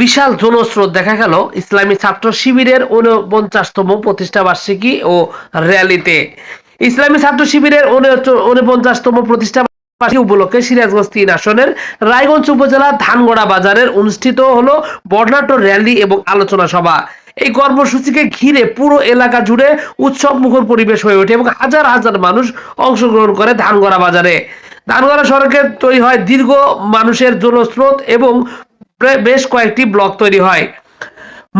বিশাল জনস্রোত দেখা গেল। ইসলামী ছাত্র শিবিরের উনপঞ্চাশতম প্রতিষ্ঠা বার্ষিকী ও র্যালিতে। ইসলামী ছাত্র শিবিরের উনপঞ্চাশতম প্রতিষ্ঠা উপলক্ষে সিরাজগঞ্জ তিন আসনের রায়গঞ্জ উপজেলা ধানগড়া বাজারের অনুষ্ঠিত হলো বর্ণাঢ্য র্যালি এবং আলোচনা সভা। এই কর্মসূচিকে ঘিরে পুরো এলাকা জুড়ে উৎসব মুখর পরিবেশ হয়ে ওঠে এবং হাজার হাজার মানুষ অংশগ্রহণ করে ধানগড়া বাজারে। ধানগড়া সড়কে তৈরি হয় দীর্ঘ মানুষের জনস্রোত এবং বেশ কয়েকটি ব্লক তৈরি হয়।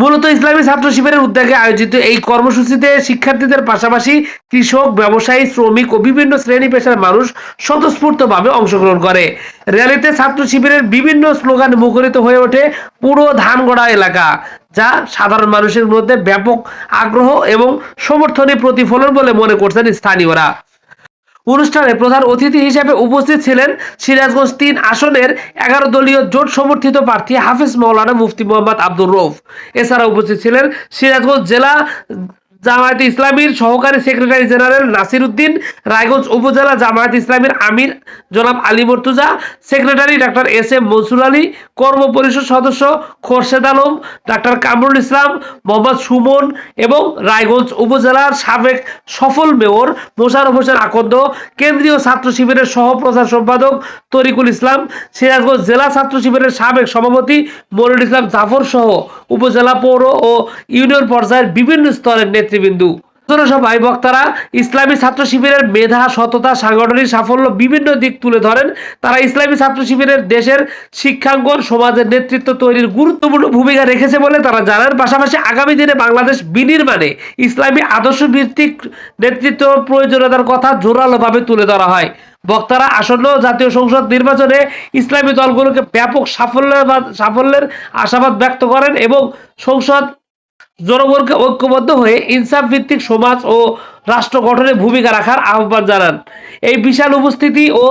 মূলত ইসলামী ছাত্র শিবিরের উদ্যোগে আয়োজিত এই কর্মসূচিতে শিক্ষার্থীদের পাশাপাশি কৃষক, ব্যবসায়ী, শ্রমিক ও বিভিন্ন শ্রেণি পেশার মানুষ স্বতঃস্ফূর্তভাবে অংশগ্রহণ করে। র্যালিতে ছাত্র শিবিরের বিভিন্ন স্লোগান মুখরিত হয়ে ওঠে পুরো ধানগড়া এলাকা, যা সাধারণ মানুষের মধ্যে ব্যাপক আগ্রহ এবং সমর্থনের প্রতিফলন বলে মনে করছেন স্থানীয়রা। অনুষ্ঠানে প্রধান অতিথি হিসেবে উপস্থিত ছিলেন সিরাজগঞ্জ তিন আসনের এগারো দলীয় জোট সমর্থিত প্রার্থী হাফিজ মৌলানা মুফতি মোহাম্মদ আব্দুর রৌফ এছাড়া উপস্থিত ছিলেন সিরাজগঞ্জ জেলা জামায়াত ইসলামীর সহকারী সেক্রেটারি জেনারেল নাসির উদ্দিন, রায়গঞ্জ উপজেলা জামায়াত ইসলামীর আমির জনাব Ali Murtuza, secretary doctor S M Mansur Ali, কর্ম পরিষদ সদস্য খোরশেদ আলম, ডাক্তার কামরুল ইসলাম, মোহাম্মদ সুমন এবং রায়গঞ্জ উপজেলার সাবেক সফল মেয়র মোশারফ হোসেন আকন্দ, কেন্দ্রীয় ছাত্র শিবিরের সহ প্রচার সম্পাদক তরিকুল ইসলাম, সিরাজগঞ্জ জেলা ছাত্র শিবিরের সাবেক সভাপতি মনিরুল ইসলাম জাফর সহ উপজেলা পৌর ও ইউনিয়ন পর্যায়ের বিভিন্ন স্তরের নেতৃবৃন্দু। সভায় বক্তারা ইসলামী ছাত্র শিবিরের মেধা, সততা, সাংগঠনিক সাফল্য বিভিন্ন দিক তুলে ধরেন। তারা ইসলামী ছাত্র শিবিরের দেশের শিক্ষাঙ্গন, সমাজের নেতৃত্ব তৈরির গুরুত্বপূর্ণ ভূমিকা রেখেছে বলে তারা জানান। পাশাপাশি আগামী দিনে বাংলাদেশ বিনির্মাণে ইসলামী আদর্শ ভিত্তিক নেতৃত্ব প্রয়োজনীয়তার কথা জোরালোভাবে তুলে ধরা হয়। বক্তারা আসন্ন জাতীয় সংসদ নির্বাচনে ইসলামী দলগুলোকে ব্যাপক সাফল্যের সাফল্যের আশাবাদ ব্যক্ত করেন এবং সংসদ জনগণকে ঐক্যবদ্ধ হয়ে ইনসাফ ভিত্তিক সমাজ ও রাষ্ট্র গঠনে ভূমিকা রাখার আহ্বান জানান। এই বিশাল উপস্থিতি ও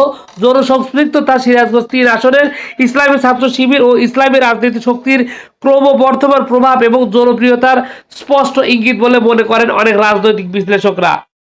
জনসংস্পৃক্ততা সিরাজগঞ্জ তিন আসনের ইসলামী ছাত্র শিবির ও ইসলামী রাজনীতি শক্তির ক্রমবর্ধমান প্রভাব এবং জনপ্রিয়তার স্পষ্ট ইঙ্গিত বলে মনে করেন অনেক রাজনৈতিক বিশ্লেষকরা।